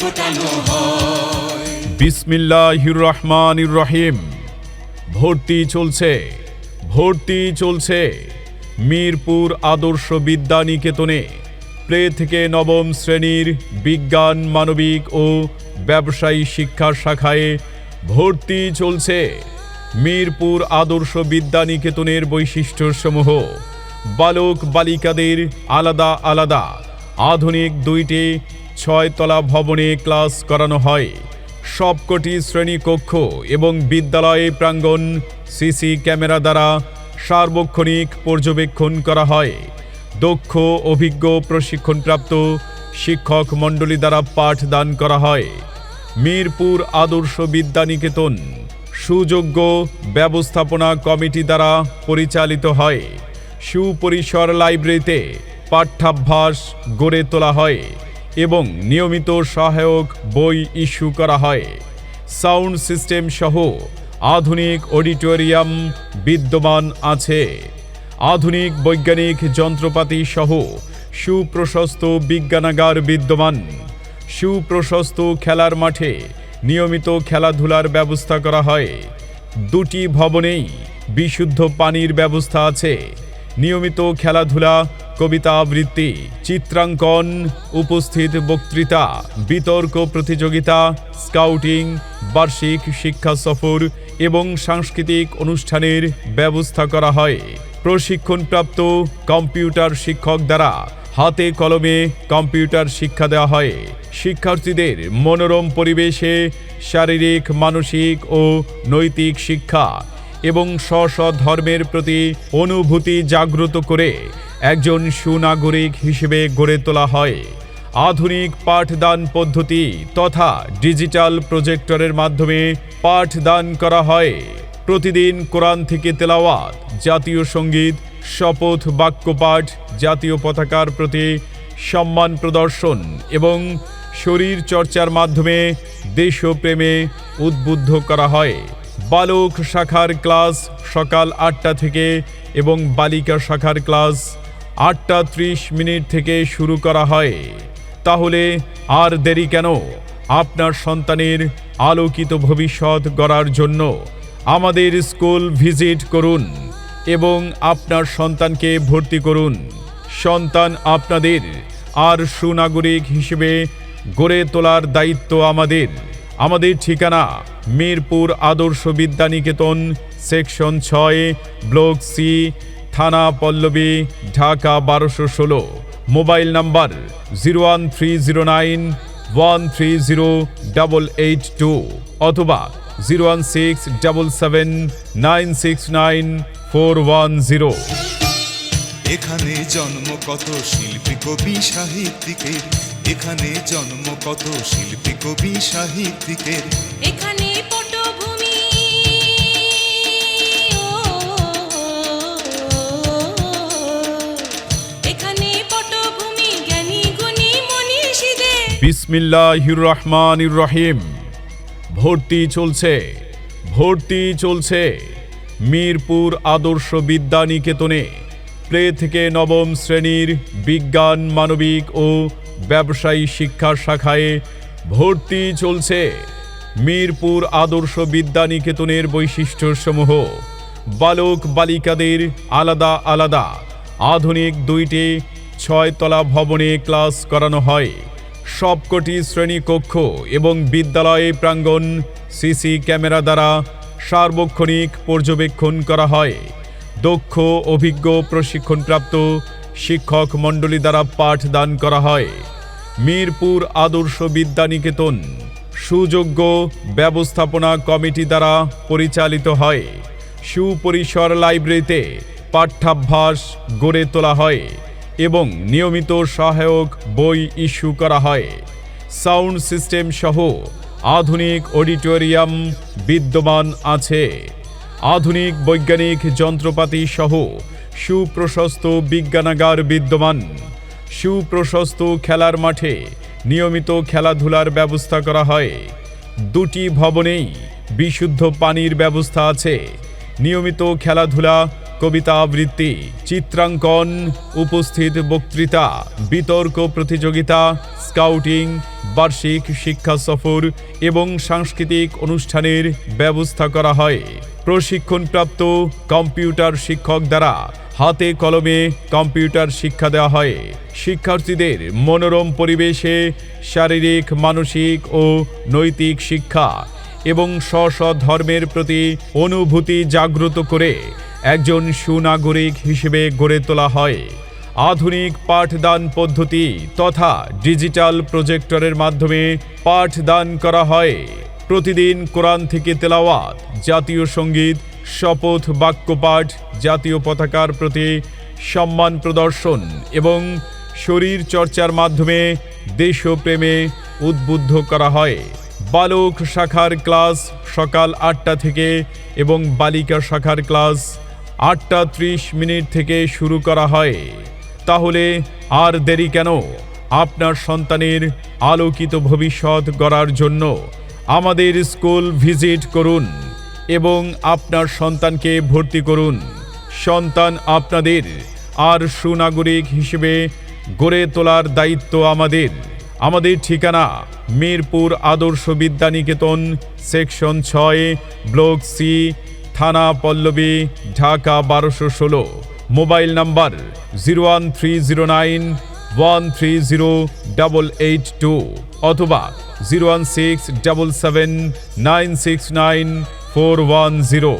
ফোটানো হয় বিসমিল্লাহির রহমানির রহিম ভর্তি চলছে ভর্তি চলছে মিরপুর আদর্শ বিদ্যা নিকেতনে প্লে থেকে নবম শ্রেণির বিজ্ঞান, মানবিক ও ব্যবসায়ী শিক্ষা শাখায় ভর্তি চলছে মিরপুর আদর্শ বিদ্যা নিকেতনের বৈশিষ্ট্যসমূহ। বালক বালিকাদের আলাদা আলাদা, আধুনিক দুইটি ছয়তলা ভবনে ক্লাস করানো হয়। সবকটি শ্রেণীকক্ষ এবং বিদ্যালয়ে প্রাঙ্গণ, সিসি ক্যামেরা দ্বারা সার্বক্ষণিক পর্যবেক্ষণ করা হয়। দক্ষ, অভিজ্ঞ, প্রশিক্ষণপ্রাপ্ত শিক্ষক মণ্ডলী দ্বারা পাঠদান করা হয়। মিরপুর আদর্শ বিদ্যানিকেতন সুযোগ্য ব্যবস্থাপনা কমিটি দ্বারা পরিচালিত হয়। সুপরিসর লাইব্রেরিতে পাঠ্যাভ্যাস গড়ে তোলা হয়। এবং নিয়মিত সহায়ক বই ইস্যু করা হয়। সাউন্ড সিস্টেম সহ আধুনিক অডিটোরিয়াম বিদ্যমান আছে। আধুনিক বৈজ্ঞানিক যন্ত্রপাতি সহ সুপ্রশস্ত বিজ্ঞানাগার বিদ্যমান। সুপ্রশস্ত খেলার মাঠে নিয়মিত খেলাধুলার ব্যবস্থা করা হয়। দুটি ভবনেই বিশুদ্ধ পানির ব্যবস্থা আছে। নিয়মিত খেলাধুলা কবিতা আবৃত্তি চিত্রাঙ্কন, উপস্থিত বক্তৃতা, বিতর্ক প্রতিযোগিতা, স্কাউটিং, বার্ষিক শিক্ষা সফর এবং সাংস্কৃতিক অনুষ্ঠানের ব্যবস্থা করা হয়। প্রশিক্ষণপ্রাপ্ত কম্পিউটার শিক্ষক দ্বারা হাতে কলমে কম্পিউটার শিক্ষা দেওয়া হয়। শিক্ষার্থীদের মনোরম পরিবেশে শারীরিক, মানসিক ও নৈতিক শিক্ষা এবং স্ব ধর্মের প্রতি অনুভূতি জাগ্রত করে একজন সুনাগরিক হিসেবে গড়ে তোলা হয়। আধুনিক পাঠদান পদ্ধতি তথা ডিজিটাল প্রজেক্টরের মাধ্যমে পাঠদান করা হয়। প্রতিদিন কোরআন থেকে তেলাওয়াত, জাতীয় সংগীত, শপথ, বাক্যপাঠ, জাতীয় পতাকার প্রতি সম্মান প্রদর্শন এবং শরীর চর্চার মাধ্যমে দেশপ্রেমে উদ্বুদ্ধ করা হয়। বালক শাখার ক্লাস সকাল আটটা থেকে এবং বালিকা শাখার ক্লাস আটটা ত্রিশ মিনিট থেকে শুরু করা হয়। তাহলে আর দেরি কেন? আপনার সন্তানের আলোকিত ভবিষ্যৎ গড়ার জন্য আমাদের স্কুল ভিজিট করুন এবং আপনার সন্তানকে ভর্তি করুন। সন্তান আপনাদের আর সুনাগরিক হিসেবে গড়ে তোলার দায়িত্ব আমাদের। আমাদের ঠিকানা মিরপুর আদর্শ বিদ্যানিকেতন, সেকশন ছয়, ব্লক সি, থানা পল্লবী, ঢাকা বারোশো ষোলো। Mobile number zero one three zero nine, one three zero double eight two অথবা zero one six double seven nine six nine four one zero. এখানে জন্ম কত শিল্পী, কবি, সাহিত্যিকের এখানে জন্ম কত শিল্পী কবি সাহিত্যিকের? এখানে পটভূমি। এখানে পটভূমি জ্ঞানী গুণী মনীষীদের। বিসমিল্লাহির রহমানির রহিম। ভর্তি চলছে ভর্তি চলছে মিরপুর আদর্শ বিদ্যা নিকেতনে প্লে থেকে নবম শ্রেণির বিজ্ঞান মানবিক ও ব্যবসায়ী শিক্ষা শাখায় ভর্তি চলছে। মিরপুর আদর্শ বিদ্যা নিকেতনের বৈশিষ্ট্যসমূহ। বালক বালিকাদের আলাদা আলাদা। আধুনিক দুইটি ছয়তলা ভবনে ক্লাস করানো হয়। সবকটি শ্রেণীকক্ষ এবং বিদ্যালয়ে প্রাঙ্গণ সিসি ক্যামেরা দ্বারা সার্বক্ষণিক পর্যবেক্ষণ করা হয়। দক্ষ, অভিজ্ঞ, প্রশিক্ষণপ্রাপ্ত শিক্ষক মণ্ডলী দ্বারা পাঠদান করা হয়। মিরপুর আদর্শ বিদ্যানিকেতন সুযোগ্য ব্যবস্থাপনা কমিটি দ্বারা পরিচালিত হয়। সুপরিসর লাইব্রেরিতে পাঠ্যাভ্যাস গড়ে তোলা হয় এবং নিয়মিত সহায়ক বই ইস্যু করা হয়। সাউন্ড সিস্টেম সহ আধুনিক অডিটোরিয়াম বিদ্যমান আছে। আধুনিক বৈজ্ঞানিক যন্ত্রপাতি সহ সুপ্রশস্ত বিজ্ঞানাগার বিদ্যমান। সুপ্রশস্ত খেলার মাঠে নিয়মিত খেলাধুলার ব্যবস্থা করা হয়। দুটি ভবনেই বিশুদ্ধ পানির ব্যবস্থা আছে। নিয়মিত খেলাধুলা, কবিতা আবৃত্তি, চিত্রাঙ্কন, উপস্থিত বক্তৃতা, বিতর্ক প্রতিযোগিতা, স্কাউটিং, বার্ষিক শিক্ষা সফর এবং সাংস্কৃতিক অনুষ্ঠানের ব্যবস্থা করা হয়। প্রশিক্ষণপ্রাপ্ত কম্পিউটার শিক্ষক দ্বারা হাতে কলমে কম্পিউটার শিক্ষা দেওয়া হয়। শিক্ষার্থীদের মনোরম পরিবেশে শারীরিক, মানসিক ও নৈতিক শিক্ষা এবং স্ব ধর্মের প্রতি অনুভূতি জাগ্রত করে একজন সুনাগরিক হিসেবে গড়ে তোলা হয়। আধুনিক পাঠদান পদ্ধতি তথা ডিজিটাল প্রজেক্টরের মাধ্যমে পাঠদান করা হয়। প্রতিদিন কোরআন থেকে তেলাওয়াত, জাতীয় সংগীত, শপথ, বাক্যপাঠ, জাতীয় পতাকার প্রতি সম্মান প্রদর্শন এবং শরীর চর্চার মাধ্যমে দেশপ্রেমে উদ্বুদ্ধ করা হয়। বালক শাখার ক্লাস সকাল আটটা থেকে এবং বালিকা শাখার ক্লাস আটটা ত্রিশ মিনিট থেকে শুরু করা হয়। তাহলে আর দেরি কেন? আপনার সন্তানের আলোকিত ভবিষ্যৎ গড়ার জন্য আমাদের স্কুল ভিজিট করুন এবং আপনার সন্তানকে ভর্তি করুন। সন্তান আপনাদের আর সুনাগরিক হিসেবে গড়ে তোলার দায়িত্ব আমাদের। আমাদের ঠিকানা মিরপুর আদর্শ বিদ্যানিকেতন, সেকশন ছয়, ব্লক সি, থানা পল্লবী, ঢাকা বারোশো ষোলো। Mobile number zero one three zero nine one three zero double eight two অথবা zero one six double seven nine six nine four one zero